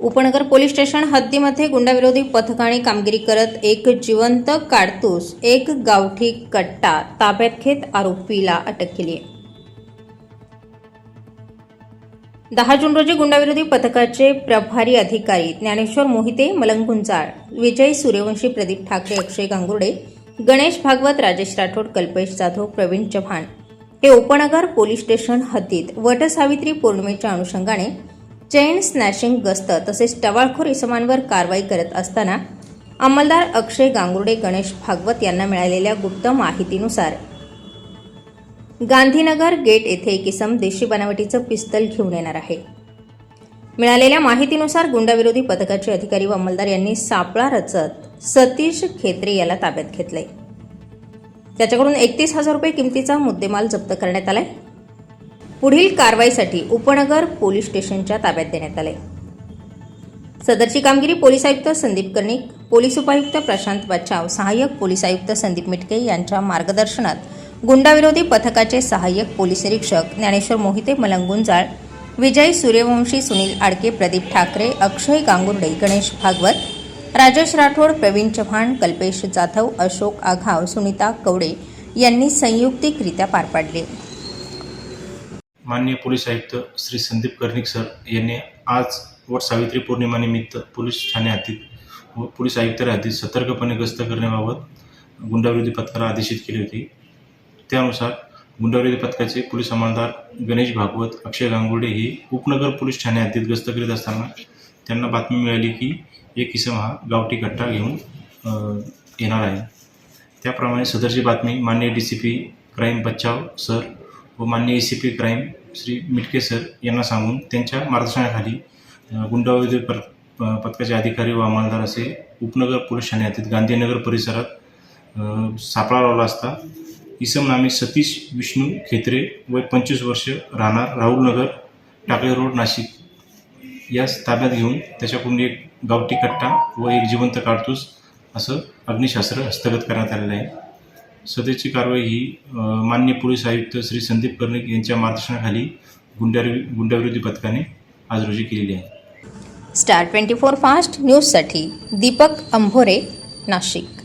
उपनगर police station हद्दीमध्ये गुंडाविरोधी पथकाने कामगिरी करत एक जिवंत काडतूस एक गावठी कट्टा ताब्यात घेत आरोपीला अटक केली दहा जून रोजी गुंडाविरोधी पथकाचे प्रभारी अधिकारी ज्ञानेश्वर मोहिते मलंग गुंजाळ विजय सूर्यवंशी प्रदीप ठाकरे अक्षय गांगुर्डे गणेश भागवत राजेश राठोड कल्पेश जाधव प्रवीण चव्हाण हे उपनगर पोलीस स्टेशन हद्दीत वटसावित्री पौर्णिमेच्या अनुषंगाने चेन स्नॅशिंग गस्त तसेच टवाळखोर इसमांवर कारवाई करत असताना अंमलदार अक्षय गांगुर्डे गणेश भागवत यांना मिळालेल्या गुप्त माहितीनुसार गांधीनगर गेट येथे एक इसम देशी बनावटीचं पिस्तल घेऊन येणार आहे. मिळालेल्या माहितीनुसार गुंडाविरोधी पथकाचे अधिकारी व अंमलदार यांनी सापळा रचत सतीश खेत्रे याला ताब्यात घेतले त्याच्याकडून एकतीस हजार रुपये किमतीचा मुद्देमाल जप्त करण्यात आलाय. पुढील कारवाईसाठी उपनगर पोलीस स्टेशनच्या ताब्यात देण्यात आले. सदरची कामगिरी पोलीस आयुक्त संदीप कर्णिक पोलीस उपायुक्त प्रशांत बच्चाव सहाय्यक पोलीस आयुक्त संदीप मिटके यांच्या मार्गदर्शनात गुंडाविरोधी पथकाचे सहाय्यक पोलीस निरीक्षक ज्ञानेश्वर मोहिते मलंगुंजाळ विजय सूर्यवंशी सुनील आडके प्रदीप ठाकरे अक्षय गांगुर्डे गणेश भागवत राजेश राठोड प्रवीण चव्हाण कल्पेश जाधव अशोक आघाव सुनीता कवडे यांनी संयुक्तिकरित्या पार पाडले. माननीय पोलीस आयुक्त श्री संदीप कर्णिक सर यांनी आज वट सावित्री पौर्णिमानिमित्त पोलीस ठाणे हद्दीत व पोलीस आयुक्त हद्दीत सतर्कपणे गस्त करण्याबाबत गुंडाविरोधी पथकाला आदेशित केली होती. त्यानुसार गुंडाविरोधी पथकाचे पोलीस अंमलदार गणेश भागवत अक्षय गांगुर्डे हे उपनगर पोलीस ठाणे हद्दीत गस्त करीत असताना त्यांना बातमी मिळाली की एक इसम हा गावठी कट्टा घेऊन येणार आहे. त्याप्रमाणे सदरची बातमी माननीय D C P crime Bachav sir व माननीय A C P crime Shri Mitke sir यांना सांगून त्यांच्या मार्गदर्शनाखाली अ, गुंडाविरोधी पर प- पथकाचे अधिकारी व अंमलदार असे उपनगर पोलीस ठाण्यातील गांधीनगर परिसरात सापळा लावला असता. इसम नामे सतीश विष्णू खेत्रे वय पंचवीस वर्ष राहणार राहुलनगर टाकळे रोड नाशिक. यास ताब्यात घेऊन त्याच्याकडून एक गावठी कट्टा व एक जिवंत काडतूस असं अग्निशास्त्र हस्तगत करण्यात आलेलं आहे. सदरची कारवाई ही मान्य माननीय पोलीस आयुक्त श्री संदीप कर्णिक यांच्या मार्गदर्शनाखाली गुंडावि गुंडाविरोधी पथकाने आज रोजी केलेली आहे. स्टार ट्वेंटी फोर फास्ट न्यूजसाठी दीपक अंभोरे नाशिक.